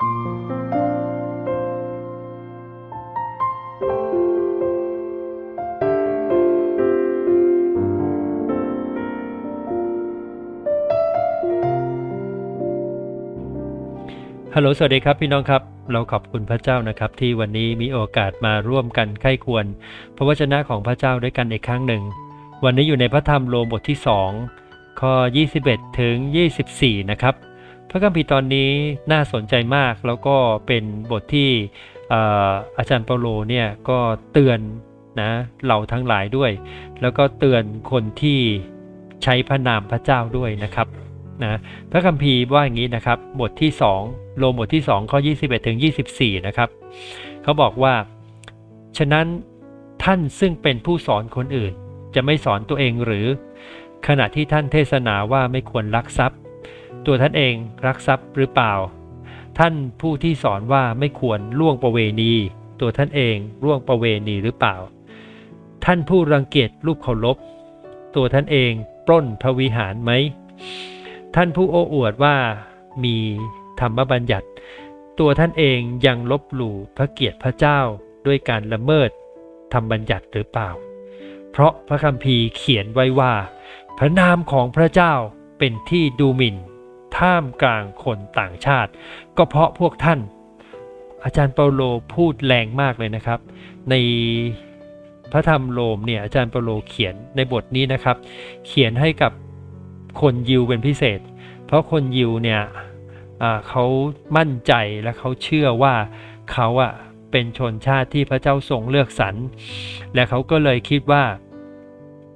ฮัลโหล สวัสดีครับ พี่น้องครับ เราขอบคุณพระเจ้านะครับ ที่วันนี้มีโอกาสมาร่วมกันไข้ควร พระวจนะของพระเจ้าด้วยกันอีกครั้งหนึ่ง วันนี้อยู่ในพระธรรมโรมบทที่ 2 ข้อ 21 ถึง 24 นะครับ พระคัมภีร์ตอนนี้น่าสนใจมากแล้วก็เป็นบทที่เอ่อาจารย์เปาโลเนี่ยก็เตือนนะเราทั้งหลายด้วย แล้วก็เตือนคนที่ใช้พระนามพระเจ้าด้วยนะครับนะพระคัมภีร์ว่าอย่างนี้นะครับ บทที่ 2โรมบทที่ 2 ข้อ 21ถึง24 นะครับ เขาบอกว่า ฉะนั้นท่านซึ่งเป็นผู้สอนคนอื่น จะไม่สอนตัวเองหรือ ขณะที่ท่านเทศนาว่าไม่ควรลักทรัพย์ ตัวท่านเองรักทรัพย์หรือเปล่า ท่านผู้ที่สอนว่าไม่ควรล่วงประเวณี ตัวท่านเองล่วงประเวณีหรือเปล่า ท่านผู้รังเกียจรูปเคารพตัวท่านเองปล้นพระวิหารไหม ท่านผู้โอ้อวดว่ามีธรรมบัญญัติ ตัวท่านเองยังลบหลู่พระเกียรติพระเจ้าด้วยการละเมิดธรรมบัญญัติหรือเปล่า เพราะพระคัมภีร์เขียนไว้ว่า พระนามของพระเจ้าเป็นที่ดูหมิ่น ท่ามกลางคนต่างชาติ ก็เพราะพวกท่าน อาจารย์เปาโลพูดแรงมากเลยนะครับ ในพระธรรมโรมเนี่ยอาจารย์เปาโลเขียนในบทนี้นะครับ เขียนให้กับคนยิวเป็นพิเศษ เพราะคนยิวเนี่ยเขามั่นใจและเขาเชื่อว่าเขาอะเป็นชนชาติที่พระเจ้าทรงเลือกสรรและเขาก็เลยคิดว่า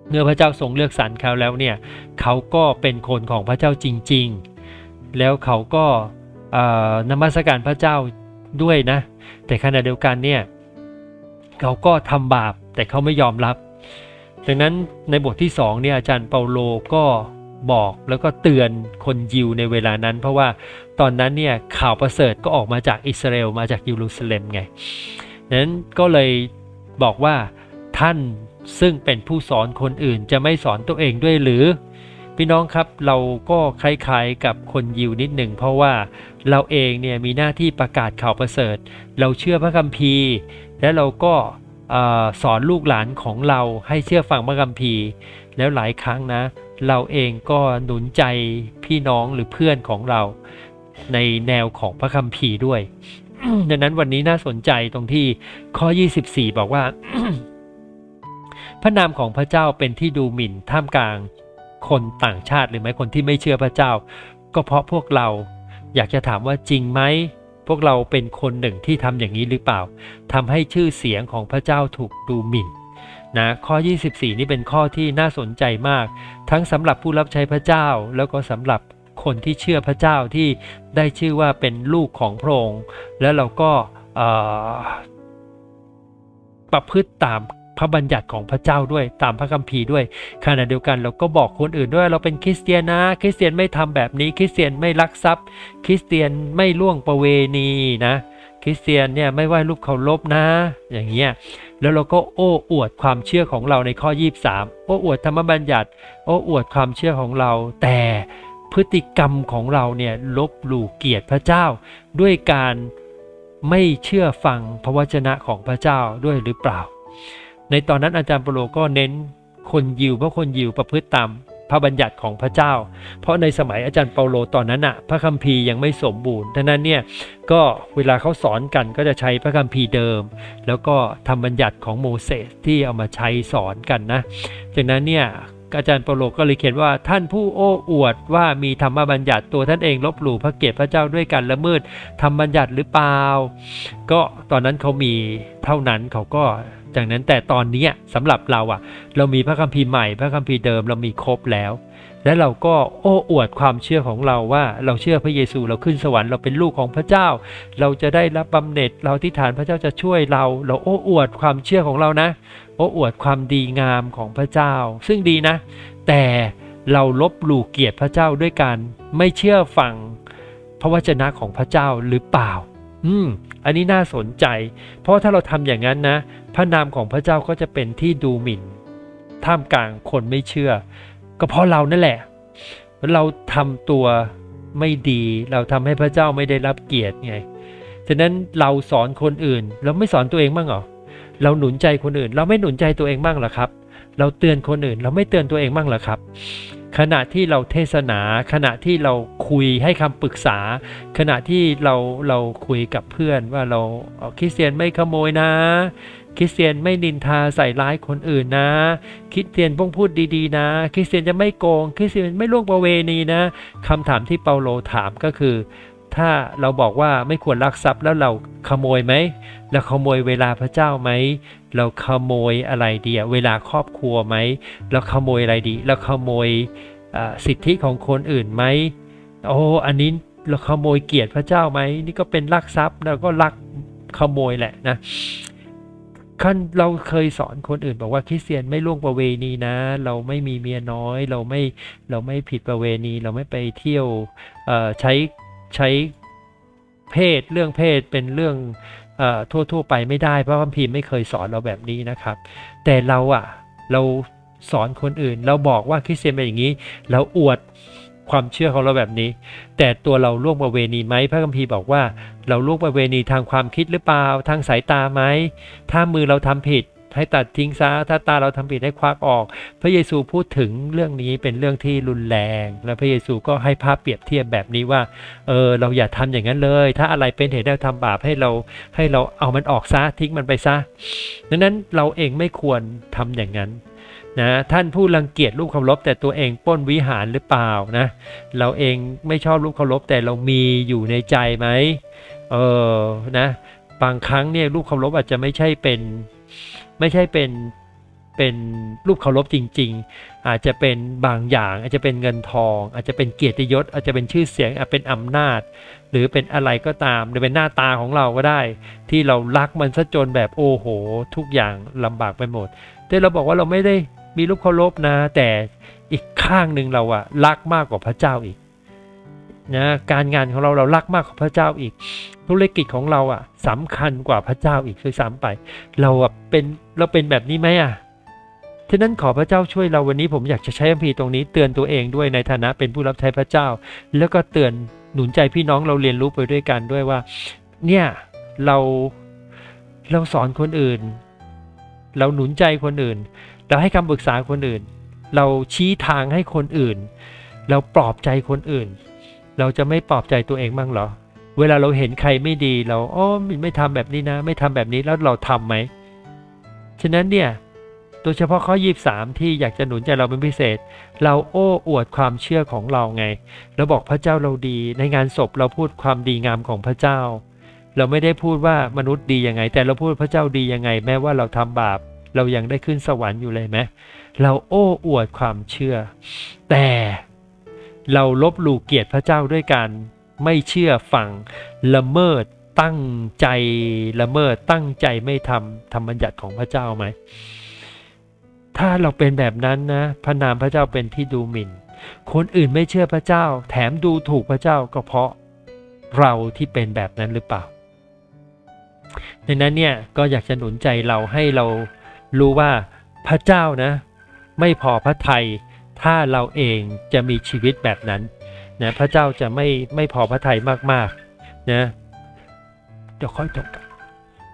เมื่อพระเจ้าทรงเลือกสรรเขาแล้วเนี่ยเขาก็เป็นคนของพระเจ้าจริง ๆ แล้วเขาก็นมัสการพระเจ้าด้วยนะ แต่ขณะเดียวกันเนี่ยเขาก็ทำบาปแต่เขาไม่ยอมรับ ดังนั้นในบทที่2เนี่ยอาจารย์เปาโลก็บอกแล้วก็เตือนคนยิวในเวลานั้น เพราะว่าตอนนั้นเนี่ยข่าวประเสริฐก็ออกมาจากอิสราเอลมาจากเยรูซาเล็มไงดังนั้นก็เลยบอกว่าท่านซึ่งเป็นผู้สอนคนอื่นจะไม่สอนตัวเองด้วยหรือ พี่น้องครับเราก็คล้ายๆกับคนยิวนิดหนึ่ง เพราะว่าเราเองเนี่ยมีหน้าที่ประกาศข่าวประเสริฐ เราเชื่อพระคัมภีร์ และเราก็เอ่อสอนลูกหลานของเราให้เชื่อฟังพระคัมภีร์ แล้วหลายครั้งนะ เราเองก็หนุนใจพี่น้องหรือเพื่อนของเราในแนวของพระคัมภีร์ด้วยดังนั้นวันนี้น่าสนใจตรงที่ข้อ 24 บอกว่า พระนามของพระเจ้าเป็นที่ดูหมิ่นท่ามกลาง คนต่างชาติหรือไม่คนที่ไม่เชื่อพระเจ้า ก็เพราะพวกเราอยากจะถามว่าจริงไหมพวกเราเป็นคนหนึ่งที่ทำอย่างนี้หรือเปล่าทำให้ชื่อเสียงของพระเจ้าถูกดูหมิ่นนะข้อ 24 นี่เป็นข้อที่น่าสนใจมาก ทั้งสำหรับผู้รับใช้พระเจ้า แล้วก็สำหรับคนที่เชื่อพระเจ้าที่ได้ชื่อว่าเป็นลูกของพระองค์แล้วเราก็ประพฤติตาม พระบัญญัติของพระเจ้าด้วยตามพระคัมภีร์ด้วยขณะเดียวกันเราก็บอกคนอื่นด้วยเราเป็นคริสเตียนนะ คริสเตียนไม่ทำแบบนี้ คริสเตียนไม่ลักทรัพย์ คริสเตียนไม่ล่วงประเวณีนะคริสเตียนเนี่ยไม่ไหว้รูปเคารพนะ อย่างเงี้ยแล้วเราก็โอ้อวดความเชื่อของเราในข้อ 23 โอ้อวดธรรมบัญญัติ โอ้อวดความเชื่อของเรา แต่พฤติกรรมของเราเนี่ยลบหลู่เกียรติพระเจ้า ด้วยการไม่เชื่อฟังพระวจนะของพระเจ้าด้วยหรือเปล่า ในตอนนั้นอาจารย์เปโลก็เน้นคนยิวเพราะคนยิวประพฤติตามพระบัญญัติของพระเจ้า เพราะในสมัยอาจารย์เปาโลตอนนั้นอะพระคัมภีร์ยังไม่สมบูรณ์ดังนั้นเนี่ยก็เวลาเขาสอนกันก็จะใช้พระคัมภีร์เดิม แล้วก็ทำบัญญัติของโมเสสที่เอามาใช้สอนกันนะจากนั้นเนี่ยอาจารย์เปาโลก็เลยเขียนว่าท่านผู้โอ้อวดว่ามีธรรมบัญญัติตัวท่านเองลบหลู่พระเกียรติพระเจ้าด้วยการละเมิดธรรมบัญญัติหรือเปล่า ก็ตอนนั้นเขามีเท่านั้นเขาก็ จากนั้นแต่ตอนนี้สำหรับเราอะเรามีพระคัมภีร์ใหม่ พระคัมภีร์เดิมเรามีครบแล้ว และเราก็โอ้อวดความเชื่อของเราว่าเราเชื่อพระเยซูเราขึ้นสวรรค์เราเป็นลูกของพระเจ้า เราจะได้รับบำเหน็จเราที่ฐานพระเจ้าจะช่วยเรา เราโอ้อวดความเชื่อของเรานะ โอ้อวดความดีงามของพระเจ้า ซึ่งดีนะ แต่เราลบหลู่เกียรติพระเจ้าด้วยการไม่เชื่อฟังพระวจนะของพระเจ้าหรือเปล่า อืม อันนี้น่าสนใจ เพราะถ้าเราทำอย่างนั้นนะ พระนามของพระเจ้าก็จะเป็นที่ดูหมิ่น ท่ามกลางคนไม่เชื่อ ก็เพราะเรานั่นแหละ เราทำตัวไม่ดี เราทำให้พระเจ้าไม่ได้รับเกียรติไง ฉะนั้นเราสอนคนอื่น เราไม่สอนตัวเองบ้างเหรอ เราหนุนใจคนอื่น เราไม่หนุนใจตัวเองบ้างหรอครับ เราเตือนคนอื่น เราไม่เตือนตัวเองบ้างหรอครับ ขณะที่เราเทศนา ขณะที่เราคุยให้คำปรึกษา ขณะที่เราเราคุยกับเพื่อนว่าเราคริสเตียนไม่ขโมยนะคริสเตียนไม่นินทาใส่ร้ายคนอื่นนะคริสเตียนต้องพูดดีๆ นะคริสเตียนจะไม่โกงคริสเตียนไม่ล่วงประเวณีนะคำถามที่เปาโลถามก็คือ ถ้าเราบอกว่าไม่ควรลักทรัพย์แล้วเราขโมยไหมเราขโมยเวลาพระเจ้าไหมเราขโมยอะไรดีอะเวลาครอบครัวไหมเราขโมยอะไรดีเราขโมยสิทธิของคนอื่นไหมโอ้อันนี้เราขโมยเกียรติพระเจ้าไหมนี่ก็เป็นลักทรัพย์แล้วก็ลักขโมยแหละนะขั้นเราเคยสอนคนอื่นบอกว่าคริสเตียนไม่ล่วงประเวณีนะ เราไม่มีเมียน้อย เราไม่เราไม่ผิดประเวณี เราไม่ไปเที่ยวใช้ ใช้เพศเรื่องเพศเป็นเรื่องอ่อทั่วๆ ไปไม่ได้เพราะคัมภีร์ไม่เคยสอนเราแบบนี้นะครับ แต่เราอะเราสอนคนอื่น เราบอกว่าคริสเตียนเป็นอย่างนี้ เราอวดความเชื่อของเราแบบนี้ แต่ตัวเราล่วงประเวณีไหมพระคัมภีร์บอกว่า เราล่วงประเวณีทางความคิดหรือเปล่าทางสายตาไหมถ้ามือเราทำผิด ให้ตัดทิ้งซะถ้าตาเราทำผิดให้ควักออก พระเยซูพูดถึงเรื่องนี้เป็นเรื่องที่รุนแรง และพระเยซูก็ให้ภาพเปรียบเทียบแบบนี้ว่าเออเราอย่าทำอย่างนั้นเลย ถ้าอะไรเป็นเหตุให้เราทำบาปให้เราให้เราเอามันออกซะทิ้งมันไปซะดังนั้นเราเองไม่ควรทำอย่างนั้นนะท่านผู้รังเกียจรูปเคารพแต่ตัวเองป้นวิหารหรือเปล่านะเราเองไม่ชอบรูปเคารพแต่เรามีอยู่ในใจไหมเออนะบางครั้งเนี่ยรูปเคารพอาจจะไม่ใช่เป็น ไม่ใช่เป็นเป็นรูปเคารพจริง ๆ อาจจะเป็นบางอย่าง อาจจะเป็นเงินทอง อาจจะเป็นเกียรติยศ อาจจะเป็นชื่อเสียงอาจเป็นอำนาจ หรือเป็นอะไรก็ตาม หรือเป็นหน้าตาของเราก็ได้ ที่เรารักมันซะจนแบบโอ้โห ทุกอย่างลำบากไปหมด แต่เราบอกว่าเราไม่ได้มีรูปเคารพนะ แต่อีกข้างหนึ่งเราอะรักมากกว่าพระเจ้าอีก นะการงานของเราเรารักมากกว่าพระเจ้าอีก ธุรกิจของเราอะสำคัญกว่าพระเจ้าอีกด้วยซ้ำไป เราอะเป็นเราเป็นแบบนี้ไหมอะฉะนั้นขอพระเจ้าช่วยเราวันนี้ผมอยากจะใช้คัมภีร์ตรงนี้เตือนตัวเองด้วยในฐานะเป็นผู้รับใช้พระเจ้า แล้วก็เตือนหนุนใจพี่น้องเราเรียนรู้ไปด้วยกันด้วยว่า เนี่ยเราเราสอนคนอื่น เราหนุนใจคนอื่น เราให้คำปรึกษาคนอื่น เราชี้ทางให้คนอื่น เราปลอบใจคนอื่น เราจะไม่ปลอบใจตัวเองบ้างเหรอ เวลาเราเห็นใครไม่ดีเราอ๋อไม่ทำแบบนี้นะ ไม่ทำแบบนี้แล้วเราทำไหม ฉะนั้นเนี่ยโดยเฉพาะข้อ 23 ที่อยากจะหนุนใจเราเป็นพิเศษ เราโอ้อวดความเชื่อของเราไง เราบอกพระเจ้าเราดี ในงานศพเราพูดความดีงามของพระเจ้า เราไม่ได้พูดว่ามนุษย์ดียังไง แต่เราพูดพระเจ้าดียังไง แม้ว่าเราทำบาป เรายังได้ขึ้นสวรรค์อยู่เลยไหมเราโอ้อวดความเชื่อ แต่ เราลบหลู่เกียรติพระเจ้าด้วยการไม่เชื่อฟังละเมิดตั้งใจละเมิดตั้งใจไม่ทำธรรมบัญญัติของพระเจ้าไหม ถ้าเราเป็นแบบนั้นนะพระนามพระเจ้าเป็นที่ดูหมิ่น คนอื่นไม่เชื่อพระเจ้า แถมดูถูกพระเจ้าก็เพราะเราที่เป็นแบบนั้นหรือเปล่าดังนั้นเนี่ยก็อยากจะหนุนใจเราให้เรารู้ว่าพระเจ้านะ ไม่พอพระทัย ถ้าเราเองจะมีชีวิตแบบนั้นนะพระเจ้าจะไม่ไม่พอพระทัยมากๆนะเดี๋ยวค่อยจบกัน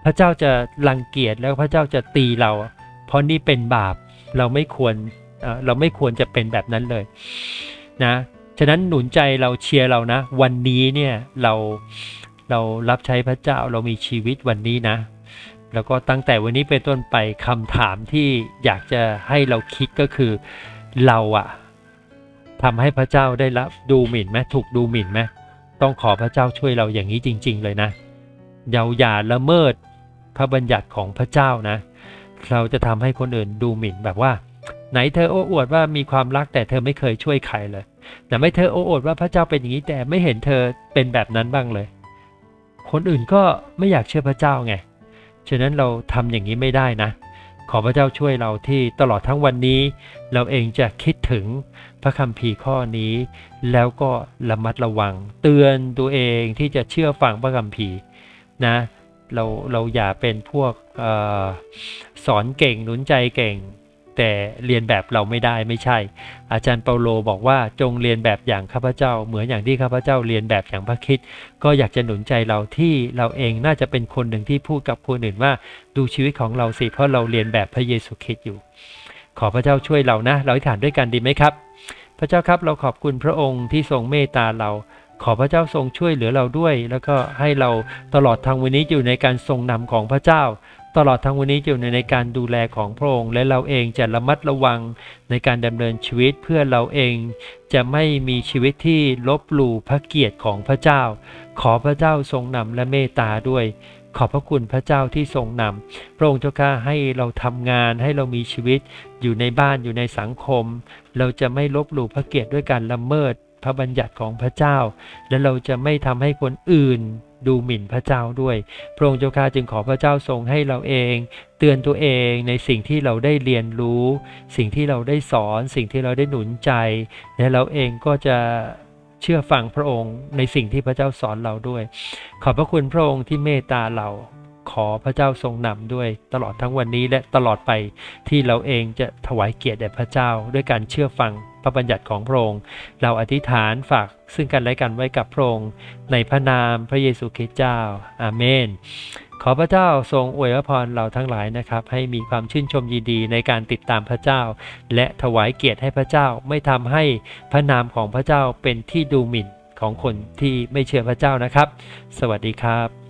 พระเจ้าจะรังเกียจแล้วพระเจ้าจะตีเรา เพราะนี่เป็นบาปเราไม่ควรเอ่อเราไม่ควรจะเป็นแบบนั้นเลยนะฉะนั้นหนุนใจเราเชียร์เรานะ วันนี้เนี่ยเราเรารับใช้พระเจ้าเรามีชีวิตวันนี้นะ แล้วก็ตั้งแต่วันนี้เป็นต้นไปคำถามที่อยากจะให้เราคิดก็คือ เราอะทำให้พระเจ้าได้รับดูหมิ่นไหมถูกดูหมิ่นไหมต้องขอพระเจ้าช่วยเราอย่างนี้จริง ๆ เลยนะเยาอย่าละเมิดพระบัญญัติของพระเจ้านะ เราจะทำให้คนอื่นดูหมิ่นแบบว่า ไหนเธอโอ้อวดว่ามีความรักแต่เธอไม่เคยช่วยใครเลย แต่ไม่เธอโอ้อวดว่าพระเจ้าเป็นอย่างนี้แต่ไม่เห็นเธอเป็นแบบนั้นบ้างเลย คนอื่นก็ไม่อยากเชื่อพระเจ้าไงฉะนั้นเราทำอย่างนี้ไม่ได้นะ ขอพระเจ้าช่วยเราที่ตลอดทั้งวันนี้ เราเองจะคิดถึงพระคัมภีร์ข้อนี้ แล้วก็ระมัดระวัง เตือนตัวเองที่จะเชื่อฟังพระคัมภีร์นะเราเราอย่าเป็นพวกออสอนเก่งหนุนใจเก่ง แต่เรียนแบบเราไม่ได้ไม่ใช่ อาจารย์เปาโลบอกว่าจงเรียนแบบอย่างข้าพเจ้า เหมือนอย่างที่ข้าพเจ้าเรียนแบบอย่างพระคิดก็อยากจะหนุนใจเราที่เราเองน่าจะเป็นคนหนึ่งที่พูดกับคนอื่นว่าดูชีวิตของเราสิเพราะเราเรียนแบบพระเยซูคริสต์อยู่ ขอพระเจ้าช่วยเรานะ เราอธิษฐานด้วยกันดีไหมครับ พระเจ้าครับเราขอบคุณพระองค์ที่ทรงเมตตาเราขอพระเจ้าทรงช่วยเหลือเราด้วย แล้วก็ให้เราตลอดทางวันนี้อยู่ในการทรงนำของพระเจ้า ตลอดทางวันนี้อยู่ในการดูแลของพระองค์ และเราเองจะระมัดระวังในการดำเนินชีวิตเพื่อเราเองจะไม่มีชีวิตที่ลบหลู่พระเกียรติของพระเจ้า ขอพระเจ้าทรงนำและเมตตาด้วย ขอบพระคุณพระเจ้าที่ทรงนำพระองค์เจ้าข้าให้เราทำงานให้เรามีชีวิต อยู่ในบ้านอยู่ในสังคม เราจะไม่ลบหลู่พระเกียรติด้วยการละเมิดพระบัญญัติของพระเจ้า และเราจะไม่ทำให้คนอื่น ดูหมิ่นพระเจ้าด้วย พระองค์เจ้าข้าจึงขอพระเจ้าทรงให้เราเอง เตือนตัวเองในสิ่งที่เราได้เรียนรู้ สิ่งที่เราได้สอน สิ่งที่เราได้หนุนใจและเราเองก็จะเชื่อฟังพระองค์ในสิ่งที่พระเจ้าสอนเราด้วย ขอบพระคุณพระองค์ที่เมตตาเราขอพระเจ้าทรงนำด้วยตลอดทั้งวันนี้และตลอดไปที่เราเองจะถวายเกียรติแด่พระเจ้าด้วยการเชื่อฟัง พระบัญญัติของพระองค์ เราอธิษฐานฝากซึ่งกันและกันไว้กับพระองค์ในพระนามพระเยซูคริสต์เจ้า อาเมน ขอพระเจ้าทรงอวยพรเราทั้งหลายนะครับ ให้มีความชื่นชมยินดีในการติดตามพระเจ้า และถวายเกียรติให้พระเจ้าไม่ทำให้พระนามของพระเจ้าเป็นที่ดูหมิ่นของคนที่ไม่เชื่อพระเจ้านะครับ สวัสดีครับ